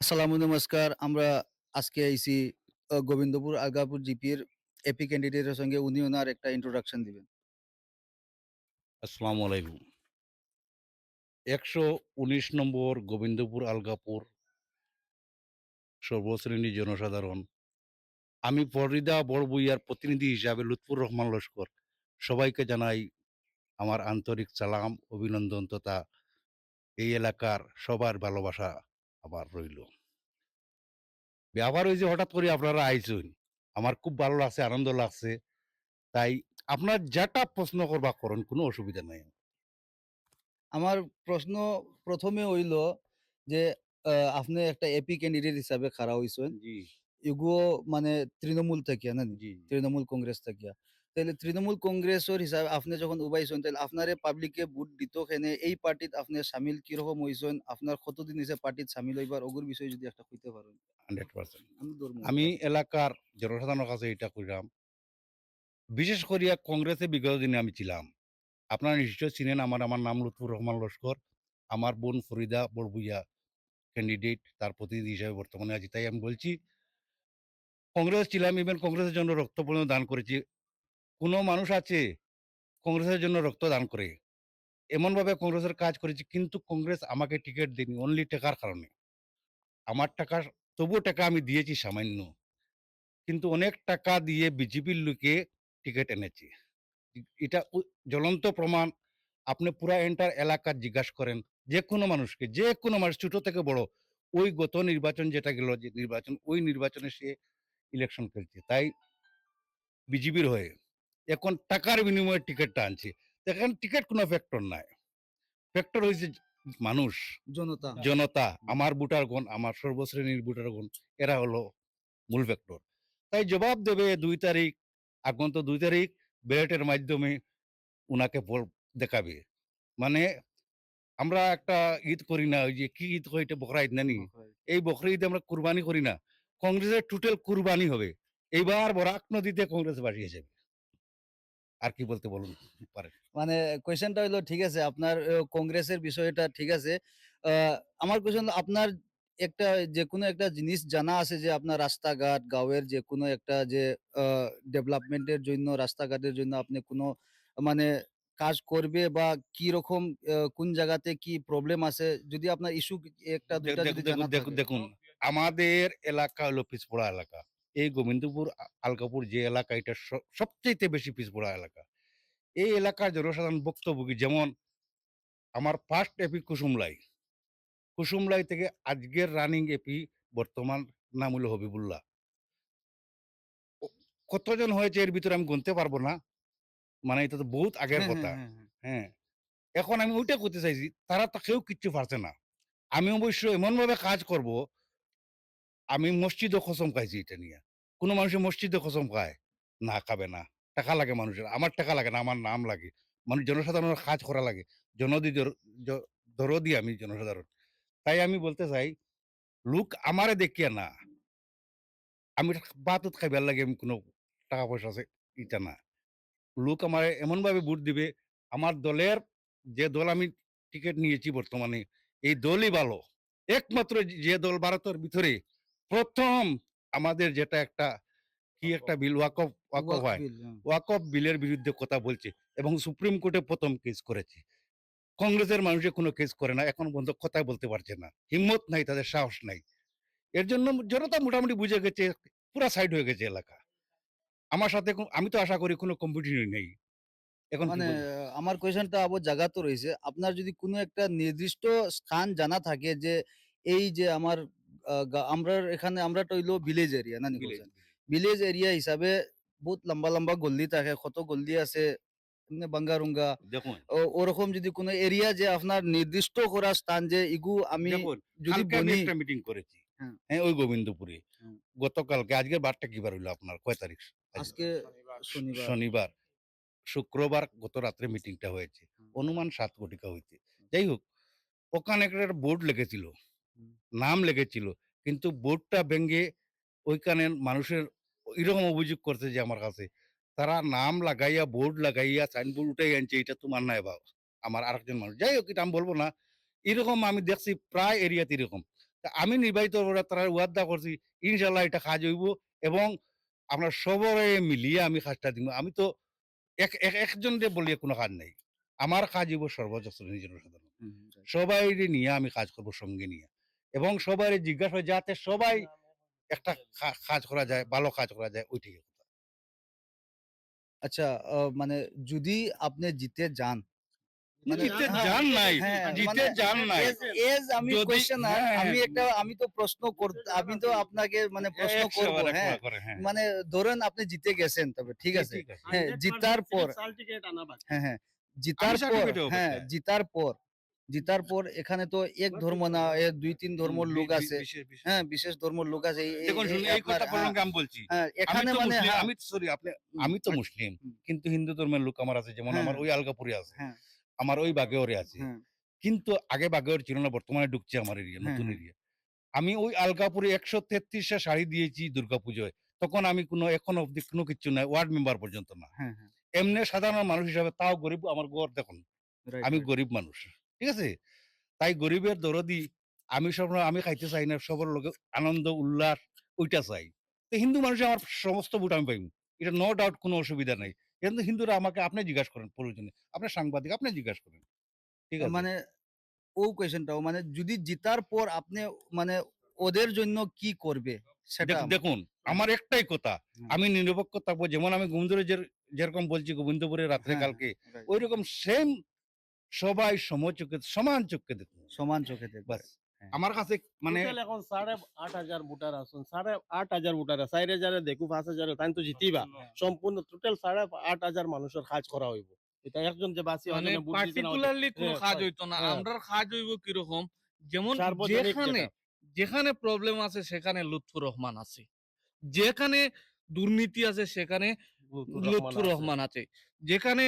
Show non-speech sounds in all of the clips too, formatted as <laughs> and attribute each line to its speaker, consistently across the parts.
Speaker 1: আসসালামু নমস্কার। আমরা আজকে আইছি আ গোবিন্দপুর আগাপুর জিপির এপি ক্যান্ডিডেটের সঙ্গে উনি উনার একটা ইন্ট্রোডাকশন দিবেন।
Speaker 2: আসসালামু আলাইকুম। ১১৯ নম্বর গোবিন্দপুর আলগাপুর সর্বশ্রেণীর জনসাধারণ। আমি ফরিদা বড়ভূঁইয়ার প্রতিনিধি হিসাবে লুৎফুর রহমান লস্কর সবাইকে জানাই আমার আন্তরিক সালাম, অভিনন্দন তথা এই এলাকার সবার ভালোবাসা আমার রইল। ব্যাপার হইছে হঠাৎ করে আপনারা আইছেন। আমার খুব ভালো লাগছে, আনন্দ লাগছে। তাই আপনার যেটা প্রশ্ন করবা করেন, কোনো অসুবিধা নাই।
Speaker 1: আমার প্রশ্ন ১ম এ হইল যে আপনি একটা এপি ক্যান্ডিডেট হিসাবে খাড়া হইছেন।
Speaker 2: জি,
Speaker 1: এগুলো মানে তৃণমূল থাকিয়া
Speaker 2: জি।
Speaker 1: তৃণমূল কংগ্রেস থাকিয়া। তাইলে তৃণমূল কংগ্রেসের হিসাবে আপনি যখন উবাইছেন তাইলে আপনারে পাবলিকে ভোট দিত কেনে? এই পার্টিত আপনি শামিল কীরকম হইছেন? আপনার কতদিন হইছে পার্টিত শামিল হইবার ওগুর বিষয়ে যদি একটা কইতে পারেন।
Speaker 2: 100%
Speaker 1: আমি ধরবো
Speaker 2: আমি। এলাকার জনসাধারণের কাছে এটা কইরাম। বিশেষ করিয়া কংগ্রেসে বিগত দিনে আমি ছিলাম। আপনারা নিশ্চয় চিনেন আমার, আমার নাম লুৎফুর রহমান লস্কর। আমার বোন ফরিদা বড়ভূঁইয়া ক্যান্ডিডেট তার প্রতিনিধি হিসেবে বর্তমানে আছি। তাই আমি বলছি কংগ্রেস ছিলাম ইভেন কংগ্রেসের জন্য রক্ত দান করেছি। কোন মানুষ আছে কংগ্রেসের জন্য রক্ত দান করে। এমনভাবে কংগ্রেসের কাজ করেছি কিন্তু কংগ্রেস আমাকে টিকিট দেয়নি অনলি টাকার কারণে। আমার টাকা তবুও টাকা আমি দিয়েছি সামান্য। কিন্তু অনেক টাকা দিয়ে বিজেপির লোকে টিকিট এনেছি। এটা জ্বলন্ত প্রমাণ। আপনি পুরা এন্টার এলাকা জিজ্ঞাসা করেন। যে কোনো মানুষকে, যে কোনো মানুষ ছোট থেকে বড়। ওই গত নির্বাচন যেটা গেল যে নির্বাচন, ওই নির্বাচনে সে ইলেকশন খেলছে। তাই বিজেপির হয়ে। এখন টাকার বিনিময়ে টিকেটটা আনছে। দেখেন টিকিট কোনো ফ্যাক্টর নাই। ফ্যাক্টর হইছে মানুষ,
Speaker 1: জনতা।
Speaker 2: জনতা, আমার ভোটারগণ, আমার সর্বশ্রেণীর ভোটারগণ এরা হলো মূল ফ্যাক্টর। তাই জবাব দেবে ২ তারিখ, আগন্ত ২ তারিখ ব্যালটের মাধ্যমে উনাকে ভোট দেখাবে। মানে আমরা একটা ঈদ করি না, ওই যে কি ঈদ কয় এটা বকরা ঈদ নানি? এই বকরা ঈদে আমরা কুরবানি করি না। কংগ্রেসের টোটাল কুরবানি হবে। এইবার বরাক নদীতে কংগ্রেস ভাসিয়ে যাবে। আর কি বলতে বলুন পারেন?
Speaker 1: মানে কোয়েশ্চেনটা হইল ঠিক আছে আপনার কংগ্রেসের বিষয়টা ঠিক আছে। আমার কোয়েশ্চেন আপনার একটা যেকোনো একটা জিনিস জানা আছে যে আপনার রাস্তাঘাট, গাঁওয়ের যেকোনো একটা যে আ ডেভেলপমেন্ট এর জন্য রাস্তাঘাটের জন্য আপনি কোনো মানে কাজ করবে বা কীরকম আ কোন জায়গাতে কি প্রবলেম আছে যদি আপনার ইস্যু ১ টা ২
Speaker 2: দে
Speaker 1: টা
Speaker 2: দেখুন? দেখুন আমাদের এলাকা হলো পিছপড়া এলাকা। এই গোবিন্দপুর আ আলগাপুর যে এলাকা এটা স সবচাইতে বেশি পিছপড়া এলাকা। এই এলাকার জনসাধারণ ভুক্তভোগী যেমন আমার ফার্স্ট এপি কুসুমলাই। কুসুমলাই থেকে আজকের রানিং এপি বর্তমান নাম হলো হবিবুল্লাহ। কতজন হয়েছে এর ভিতরে আমি গুনতে পারব না। মানে এটা তো বহুত আগের
Speaker 1: হ্যাঁ,
Speaker 2: কথা।
Speaker 1: হ্যাঁ, হ্যাঁ।
Speaker 2: হ্যাঁ? এখন আমি ওইটা করতে চাইছি। তারা তো কেউ কিচ্ছু পারছে না। আমি অবশ্য এমনভাবে কাজ করব আমি মসজিদও খসম খাইছি এটা নিয়া। কোন মানুষে মসজিদে খসম খায়? না খাবে না। টাকা লাগে মানুষের। আমার টাকা লাগে না, আমার নাম লাগে। মানে জনসাধারণের কাজ করা লাগে। জনদি দরদি আমি জনসাধারণ। তাই আমি বলতে চাই, লোক আমারে দেখিয়া না। আমি ভাতও খাইবার লাগে আমি কোন টাকা পয়সা আছে ইটা না। লোক আমারে এমনভাবে ভোট দিবে, আমার দলের যে দল আমি টিকেট নিয়েছি বর্তমানে, এই দলই ভালো। একমাত্র যে দল ভারতের ভিতরে ১ম আমাদের যেটা একটা কি একটা বিল ওয়াকফ ওয়াকফ হয়।
Speaker 1: হ্যাঁ।
Speaker 2: ওয়াকফ বিলের বিরুদ্ধে কথা বলছে এবং সুপ্রিম কোর্টে প্রথম কেস করেছে। কংগ্রেসের মানুষে কোনো কেস করে না। এখন পর্যন্ত কথাই বলতে পারছে না। হিম্মত নাই, তাদের সাহস নাই। এর জন্য জনতা মোটামুটি বুঝে গেছে, পুরা সাইড হয়ে গেছে এলাকা। আমার সাথে আমি তো আশা করি কোনো কম্পিটিশন নেই। এখন
Speaker 1: মানে আমার কোয়েশ্চেনটা আবার জাগাতো রইছে। আপনার যদি কোনো একটা নির্দিষ্ট স্থান জানা থাকে যে এই যে আমার আ গা আমরার এখানে আমরাটা হইল ভিলেজ এরিয়া না
Speaker 2: ভিলেজ,
Speaker 1: এরিয়া হিসাবে বহুত লম্বা, লম্বা গল্লি থাকে, কত গল্লি আছে, বাঙ্গা-রুঙ্গা। ওরকম যদি কোনো এরিয়া যে আপনার নির্দিষ্ট করা স্থান যে ইগু আমি যদি বনি
Speaker 2: একটা মিটিং করেছি।
Speaker 1: হ্যাঁ।
Speaker 2: হ্যাঁ, ওই গোবিন্দপুরে। গতকালকে আজকের বারটা কি বার হইল আপনার? কয় তারিখ?
Speaker 1: আজকে শনিবার।
Speaker 2: শনিবার। শুক্রবার গত রাত্রে মিটিংটা হয়েছে। অনুমান সাত কোটিকা হইতে। যাই হোক, ওখানে একটা বোর্ড লেগেছিল। নাম লেগেছিল। কিন্তু বোর্ডটা ভেঙে ওইখানে মানুষের এরকম অভিযোগ করছে যে আমার কাছে, তারা নাম লাগাইয়া, বোর্ড লাগাইয়া, সাইনবোর্ড উঠাইয়া আনছে, এটা তোমার নাই বা আমার আরেকজন মানুষ। যাই হোক এটা আমি বলব না। এরকম আমি দেখছি প্রায় এরিয়াতে এরকম। আমি নির্বাচিত করে তারা ওয়াদা করছি ইনশাল্লাহ এটা কাজ হইব এবং আমরা সবরে মিলিয়ে আমি কাজটা দিব আমি তো এক এক- একজন দিয়ে বলিয়ে কোনো কাজ নাই আমার কাজ হইব সর্বোচ্চ শ্রেণির জনসাধারণ. সবাই নিয়ে আমি কাজ করব সঙ্গে নিয়ে এবং সবাই জিজ্ঞাসা হয় যাতে সবাই একটা কাজ করা যায় ভালো কাজ করা যায় ওইটাই কথা।
Speaker 1: আচ্ছা মানে যদি আপনি জিতে যান মানে-
Speaker 2: জিতে
Speaker 1: হ্যাঁ,
Speaker 2: যান নাই
Speaker 1: হ্যাঁ,
Speaker 2: জিতে যান নাই
Speaker 1: as- as আমি
Speaker 2: যদি-
Speaker 1: আমি। একটা আমি তো প্রশ্ন আমি তো আপনাকে মানে প্রশ্ন করব হ্যাঁ
Speaker 2: হ্যাঁ।
Speaker 1: মানে ধরেন আপনি জিতে গেছেন তবে ঠিক আছে? হ্যাঁ, জিতার পর হ্যাঁ হ্যাঁ জিতার পর হ্যাঁ জিতার পর জিতার পর এখানে তো এক ধর্ম না দুই তিন ধর্মর লোক আছে। হ্যাঁ বিশেষ ধর্মর লোক আছে। হ্যাঁ, হ্যাঁ এখানে
Speaker 2: তো
Speaker 1: মানে
Speaker 2: মুসলিম
Speaker 1: হ্যাঁ,
Speaker 2: আমি সরি আপনি আমি তো মুসলিম কিন্তু হিন্দু ধর্মের লোক আমার আছে যেমন আমার। ওই আলগাপুরে আছে। আমার ওই বাগেওরে আছে। কিন্তু আগে বাগেওর ছিল না বর্তমানে ঢুকছে আমার এরিয়া নতুন। এরিয়া। আমি ওই আলগাপুরে একশো তেত্রিশটা শাড়ি দিয়েছি দুর্গাপুজোয়। তখন আমি কোনো এখন অব্দি কোনো কিছু নাই ওয়ার্ড মেম্বার পর্যন্ত না। এমনি সাধারণ মানুষ হিসাবে তাও গরিব আমার ঘর দেখুন। আমি গরিব মানুষ। ঠিক আছে? তাই গরিবের দরদি আমি সব আমি খাইতে চাই না সবার লোকে আনন্দ উল্লাস ওইটা চাই। তো হিন্দু মানুষ আমার সমস্ত ভোট আমি পাইব। এটা নো ডাউট কোনো অসুবিধা নাই। কিন্তু হিন্দুরা আমাকে আপনি জিজ্ঞাসা করেন প্রয়োজনে। আপনি সাংবাদিক আপনি জিজ্ঞাসা করেন। ঠিক আছে?
Speaker 1: মানে ও কোয়েশ্চেনটাও মানে যদি জিতার পর আপনি মানে ওদের জন্য কি করবে সেটা
Speaker 2: দেখুন আমার একটাই কথা আমি নিরপেক্ষ থাকব। যেমন আমি গোবিন্দপুরে যেরকম বলছি গোবিন্দপুরে রাত্রে
Speaker 1: হ্যাঁ,
Speaker 2: কালকে ওই রকম সেম সবাই সম চোখে সমান চোখে দেখুন।
Speaker 1: সমান চোখে দেখবে হ্যাঁ।
Speaker 2: আমার কাছে মানে
Speaker 3: এখন সাড়ে আট হাজার ভোটার আছেন সাড়ে আট হাজার ভোটার চার হাজারে দেখু পাঁচ হাজারে তাই তো জিতিবা। সম্পূর্ণ টোটাল সাড়ে আট হাজার মানুষের কাজ করা হইব। এটা একজন যে বাসি
Speaker 4: মানে পার্টিকুলারলি কোনো
Speaker 3: হ্যাঁ,
Speaker 4: কাজ হইতো না।
Speaker 3: হ্যাঁ।
Speaker 4: আমরার কাজ হইব কীরকম? যেমন যেখানে যেখানে প্রবলেম আছে সেখানে লুৎফুর রহমান আছে। যেখানে দুর্নীতি আছে সেখানে লুৎফুর রহমান আছে। যেখানে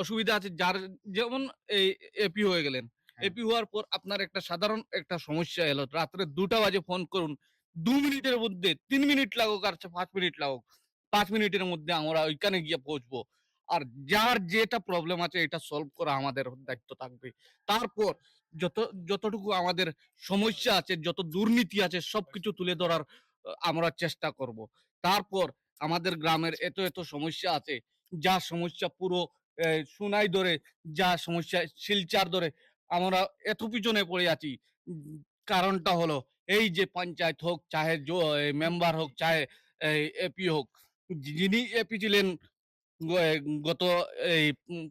Speaker 4: অসুবিধা আছে যার যেমন এই এপি হয়ে গেলেন।
Speaker 1: হ্যাঁ।
Speaker 4: এপি হওয়ার পর আপনার একটা সাধারণ একটা সমস্যা এলো রাত্রে দুটা বাজে ফোন করুন। দু মিনিটের মধ্যে তিন মিনিট লাগুক আর পাঁচ মিনিট লাগুক পাঁচ মিনিটের মধ্যে আমরা ওইখানে গিয়ে পৌঁছবো। আর যার যেটা প্রবলেম আছে এটা সলভ করা আমাদের দায়িত্ব থাকবে। তারপর যত যতটুকু আমাদের সমস্যা আছে যত দুর্নীতি আছে সবকিছু তুলে ধরার আমরা চেষ্টা করব। তারপর আমাদের গ্রামের এত এত সমস্যা আছে যা সমস্যা পুরো সুনাই ধরে যা সমস্যা শিলচার ধরে আমরা এত পিছনে পড়ে আছি। কারণটা হলো এই যে পঞ্চায়েত হোক চাহে মেম্বার হোক চাহে এপি হোক যিনি এপি ছিলেন গত এই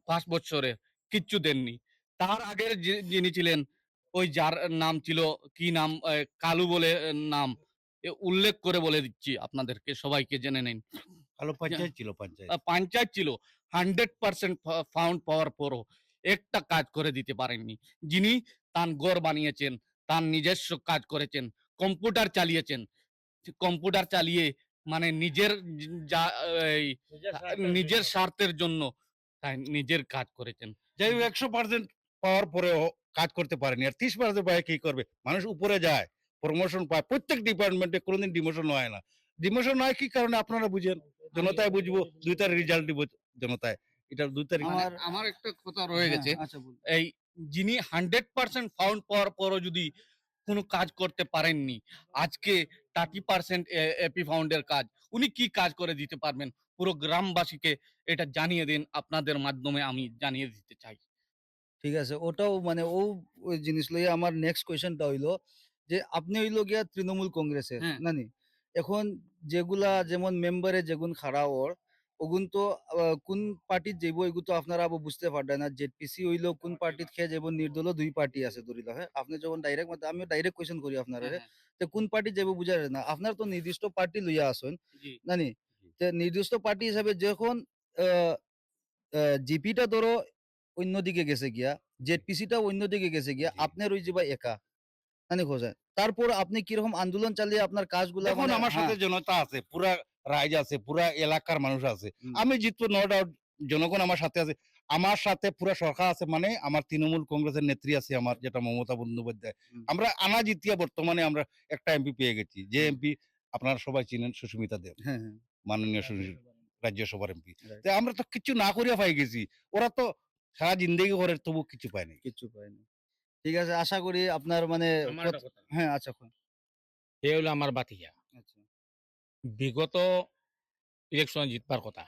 Speaker 4: পাঁচ বছরে কিচ্ছু দেননি। তার আগের যিনি ছিলেন ওই যার নাম ছিল কি নাম কালু বলে নাম উল্লেখ করে বলে দিচ্ছি আপনাদেরকে সবাইকে জেনে নিন।
Speaker 2: পঞ্চায়েত ছিল পঞ্চায়েত।
Speaker 4: পঞ্চায়েত ছিল। হান্ড্রেড পার্সেন্ট ফাউন্ড পাওয়ার পরও একটা কাজ করে দিতে পারেননি। যিনি তার গড় বানিয়েছেন তার নিজস্ব কাজ করেছেন কম্পিউটার চালিয়েছেন কম্পিউটার চালিয়ে মানে নিজের যা নিজের স্বার্থের জন্য। তাই নিজের কাজ করেছেন।
Speaker 2: যাই হোক একশো পার্সেন্ট পাওয়ার পরেও কাজ করতে পারেনি। আর ত্রিশ পার্সেন্ট পায় কি করবে? মানুষ উপরে যায় প্রমোশন পায়। প্রত্যেক ডিপার্টমেন্টে কোনোদিন ডিমোশন হয় না। ডিমোশন হয় কি কারণে? আপনারা বুঝেন। জনতায় বুঝব দুইটার রেজাল্ট দিব। জনতায়। দুই তারিখ
Speaker 4: মানে
Speaker 1: আমার-
Speaker 4: একটা কথা রয়ে
Speaker 1: হ্যাঁ,
Speaker 4: গেছে।
Speaker 1: আচ্ছা
Speaker 4: এই যিনি হান্ড্রেড পার্সেন্ট ফাউন্ড পাওয়ার পরও যদি কোনো কাজ করতে পারেননি আজকে থার্টি পার্সেন্ট এপি ফাউন্ডের কাজ উনি কি কাজ করে দিতে পারবেন? পুরো গ্রামবাসীকে এটা জানিয়ে দিন আপনাদের মাধ্যমে আমি জানিয়ে দিতে চাই।
Speaker 1: ঠিক আছে ওটাও মানে ও ওই জিনিস লইয়া আমার নেক্সট কোয়েশ্চেনটা হইল যে আপনি হইল গিয়া তৃণমূল কংগ্রেসের
Speaker 4: হ্যাঁ।
Speaker 1: নানি? এখন যেগুলা যেমন মেম্বারে যেগুন খাড়া ওর ওগুন তো কোন পার্টিত যাইব এগুলো তো আপনারা আবার বুঝতে পারবেন না। জেডপিসি হইল কোন পার্টিত খেয়ে যাব নির্দল দুই পার্টি আছে ধরিল হ্যাঁ? আপনি যখন ডাইরেক্ট মানে আমি ডাইরেক্ট কোয়েশ্চেন করি আপনারা
Speaker 4: হ্যাঁ,
Speaker 1: যে কোন পার্টি যাব বুঝা যায় না। আপনার তো নির্দিষ্ট পার্টি লইয়া আসেন। নানি তে নির্দিষ্ট পার্টি হিসাবে যখন জিপিটা ধরো অন্যদিকে গেছে গিয়া জেডপিসিটা অন্যদিকে গেছে গিয়া। আপনার ওই যে বা একা। নানি খোঁজেন তারপর আপনি কীরকম আন্দোলন চালিয়ে আপনার কাজগুলা
Speaker 2: দেখুন
Speaker 1: মানে-
Speaker 2: আমার সাথে
Speaker 1: হ্যাঁ,
Speaker 2: জনতা আছে পুরা রাইজ আছে পুরা এলাকার মানুষ আছে। আমি জিতবো নো ডাউট জনগণ আমার সাথে আছে। আমার সাথে পুরা সরকার আছে মানে আমার তৃণমূল কংগ্রেসের নেত্রী আছে আমার যেটা মমতা বন্দ্যোপাধ্যায়। আমরা আনা জিতিয়া বর্তমানে আমরা একটা এমপি পেয়ে গেছি। যে এমপি আপনারা সবাই চিনেন সুস্মিতা দেব
Speaker 1: হ্যাঁ হ্যাঁ।
Speaker 2: মাননীয় রাজ্যসভার এমপি আমরা তো কিছু না করিয়া পাই গেছি। ওরা তো সারা জিন্দগি করে তবু কিছু পায়নি
Speaker 1: কিছু পাইনি ঠিক আছে আশা করি আপনার মানে হ্যাঁ আচ্ছা।
Speaker 5: এ হলো আমার বাতিজা
Speaker 1: আচ্ছা।
Speaker 5: বিগত ইলেকশন জিতবার কথা।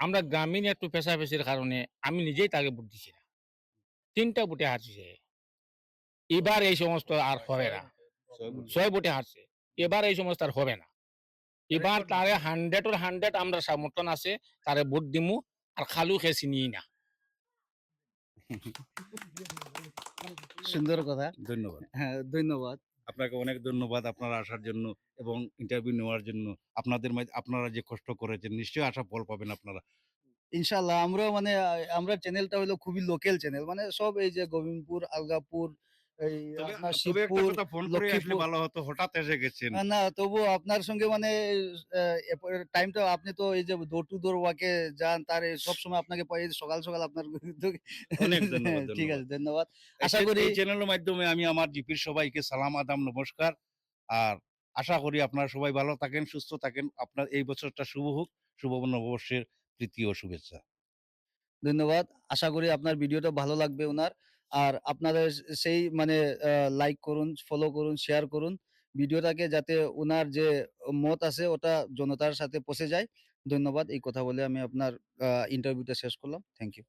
Speaker 5: আমরা গ্রামীণ একটু পেশাপেশির কারণে আমি নিজেই তাকে ভোট দিছি না। তিনটা ভোটে হারছে। এবার এই সমস্ত আর হবে না। ছয় ভোটে। হারছে। এবার এই সমস্ত আর হবে না। এবার তারে হান্ড্রেড ওর হান্ড্রেড আমরা সমর্থন আছে তারে ভোট দিমু আর খালু খেয়ে চিনি না। <laughs>
Speaker 1: সুন্দর কথা।
Speaker 2: ধন্যবাদ।
Speaker 1: হ্যাঁ ধন্যবাদ।
Speaker 2: আপনাকে অনেক ধন্যবাদ আপনারা আসার জন্য এবং ইন্টারভিউ নেওয়ার জন্য। আপনাদের মাঝে আপনারা যে কষ্ট করেছেন নিশ্চয়ই আশা ফল পাবেন আপনারা।
Speaker 1: ইনশাল্লাহ আমরা মানে আমরা চ্যানেলটা হলো খুবই লোকাল চ্যানেল মানে সব এই যে গোবিন্দপুর আলগাপুর এই
Speaker 2: তবে
Speaker 1: আপনার
Speaker 2: তবে একটা
Speaker 1: শিবপুর
Speaker 2: কথা ফোন করে আসলে
Speaker 1: লক্ষ্মীপুর-
Speaker 2: ভালো হতো হঠাৎ এসে গেছেন।
Speaker 1: না, না তবু আপনার সঙ্গে মানে টাইমটা আপনি তো এই যে ডোর টু ডোর ওয়াকে যান তার সব সময় আপনাকে পাই সকাল সকাল আপনার
Speaker 2: অনেক ধন্যবাদ,
Speaker 1: ঠিক আছে ধন্যবাদ। আশা
Speaker 2: আশা করি
Speaker 1: করি-
Speaker 2: এই চ্যানেলের মাধ্যমে আমি আমার জিপির সবাইকে সালাম আদাম নমস্কার। আর আশা করি আপনারা সবাই ভালো থাকেন সুস্থ থাকেন। আপনার এই বছরটা শুভ হোক শুভ নববর্ষের তৃতীয় শুভেচ্ছা।
Speaker 1: ধন্যবাদ। আশা করি আপনার ভিডিওটা ভালো লাগবে ওনার। আর আপনাদের সেই মানে লাইক করুন ফলো করুন শেয়ার করুন। ভিডিওটাকে যাতে ওনার যে মত আছে, ওটা জনতার সাথে পৌঁছে যায়। ধন্যবাদ। এই কথা বলে আমি আপনার ইন্টারভিউটা শেষ করলাম। Thank you